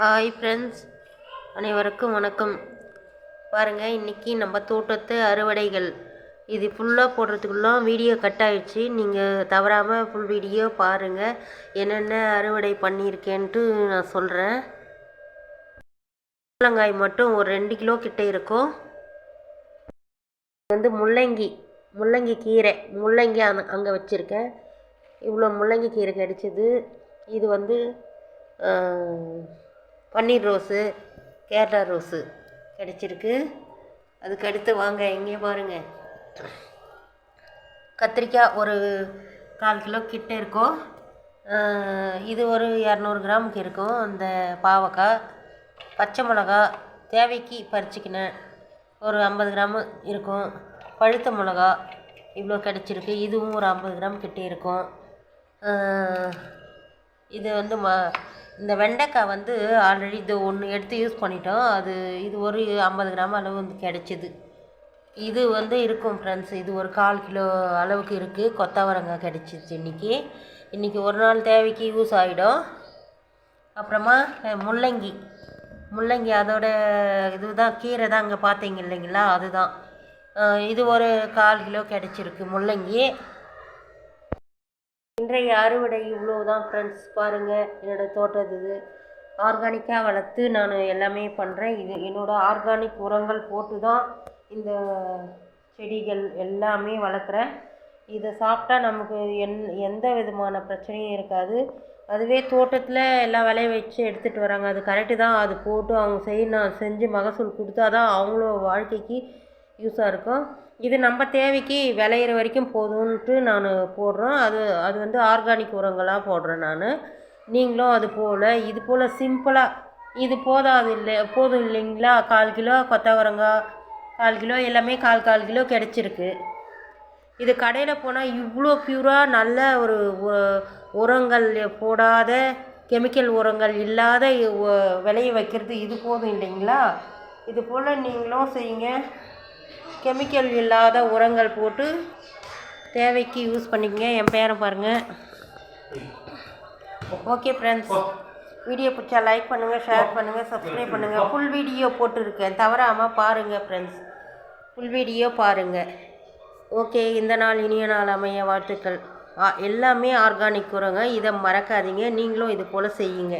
Hi friends அனைவருக்கும் வணக்கம். பாருங்கள் இன்றைக்கி நம்ம தோட்டத்து அறுவடைகள். இது ஃபுல்லாக போடுறதுக்குள்ளே வீடியோ கட் ஆகிடுச்சு நீங்கள் தவறாமல் ஃபுல் வீடியோ பாருங்கள் என்னென்ன அறுவடை பண்ணியிருக்கேன்ட்டு நான் சொல்கிறேன் முள்ளங்காய் மட்டும் ஒரு ரெண்டு கிலோ கிட்டே இருக்கும். இது வந்து முள்ளங்கி முள்ளங்கி கீரை. முள்ளங்கி அங்க அங்கே வச்சுருக்கேன். இவ்வளோ முள்ளங்கி கீரை கிடைச்சிது. இது வந்து பன்னீர் ரோஸு கேரளா ரோஸு கிடச்சிருக்கு. அதுக்கு அடுத்து வாங்க எங்கேயும் பாருங்கள் கத்திரிக்காய் ஒரு கால் கிலோ கிட்ட இருக்கும். இது ஒரு இரநூறு கிராமுக்கு இருக்கும். அந்த பாவக்காய் பச்சை மிளகா தேவைக்கு பறிச்சிக்கினேன் ஒரு ஐம்பது கிராமு இருக்கும். பழுத்த மிளகா இவ்வளோ கிடச்சிருக்கு. இதுவும் ஒரு ஐம்பது கிராம் கிட்டே இருக்கும். இது வந்து ம இந்த வெண்டைக்காய் வந்து ஆல்ரெடி இது ஒன்று எடுத்து யூஸ் பண்ணிட்டோம். அது இது ஒரு ஐம்பது கிராம் அளவு வந்து கிடச்சிது. இது வந்து இருக்கும் ஃப்ரெண்ட்ஸ் இது ஒரு கால் கிலோ அளவுக்கு இருக்குது கொத்தவரங்காய் கிடச்சிச்சு இன்றைக்கி இன்றைக்கி ஒரு நாள் தேவைக்கு யூஸ் ஆகிடும் அப்புறமா முள்ளங்கி. முள்ளங்கி அதோட இதுதான் கீரை தான் அங்கே பார்த்தீங்க இல்லைங்களா? அதுதான். இது ஒரு கால் கிலோ கிடச்சிருக்கு முள்ளங்கி. இன்றைய அறுவடை இவ்வளோ தான் ஃப்ரெண்ட்ஸ் பாருங்கள் என்னோடய தோட்டத்து இது. ஆர்கானிக்காக வளர்த்து நான் எல்லாமே பண்ணுறேன் இது என்னோடய ஆர்கானிக் உரங்கள் போட்டு தான் இந்த செடிகள் எல்லாமே வளர்க்குறேன். இதை சாப்பிட்டா நமக்கு என் எந்த விதமான பிரச்சனையும் இருக்காது. அதுவே தோட்டத்தில் எல்லா விளைய வச்சு எடுத்துகிட்டு வராங்க. அது கரெக்டு தான். அது போட்டு அவங்க செய்யணும் செஞ்சு மகசூல் கொடுத்தா தான் அவங்களோ வாழ்க்கைக்கு யூஸாக இருக்கும். இது நம்ம தேவைக்கு விளையிற வரைக்கும் போதும்ன்ட்டு நான் போடுறோம். அது அது வந்து ஆர்கானிக் உரங்களாக போடுறேன் நான். நீங்களும் அது போல் இது போல் சிம்பிளாக இது போதாது இல்லை போதும் இல்லைங்களா? கால் கிலோ கொத்தவரங்காய் கால் கிலோ எல்லாமே கால் கால் கிலோ கிடச்சிருக்கு. இது கடையில் போனால் இவ்வளோ பியூராக நல்ல ஒரு உரங்கள் போடாத கெமிக்கல் உரங்கள் இல்லாத விளைய வைக்கிறது இது போதும் இல்லைங்களா? இது போல் நீங்களும் செய்யுங்க. கெமிக்கல் இல்லாத உரங்கள் போட்டு தேவைக்கு யூஸ் பண்ணிக்கங்க. என் பேரை பாருங்கள் ஓகே ஃப்ரெண்ட்ஸ் வீடியோ பிடிச்சா லைக் பண்ணுங்கள் ஷேர் பண்ணுங்கள் சப்ஸ்கிரைப் பண்ணுங்கள் ஃபுல் வீடியோ போட்டிருக்கேன். தவறாமல் பாருங்கள் ஃப்ரெண்ட்ஸ் ஃபுல் வீடியோ பாருங்கள் ஓகே இந்த நாள் இனிய நாள் அமைய வாழ்த்துக்கள். ஆ, எல்லாமே ஆர்கானிக் உரங்க. இதை மறக்காதீங்க. நீங்களும் இது போல் செய்யுங்க.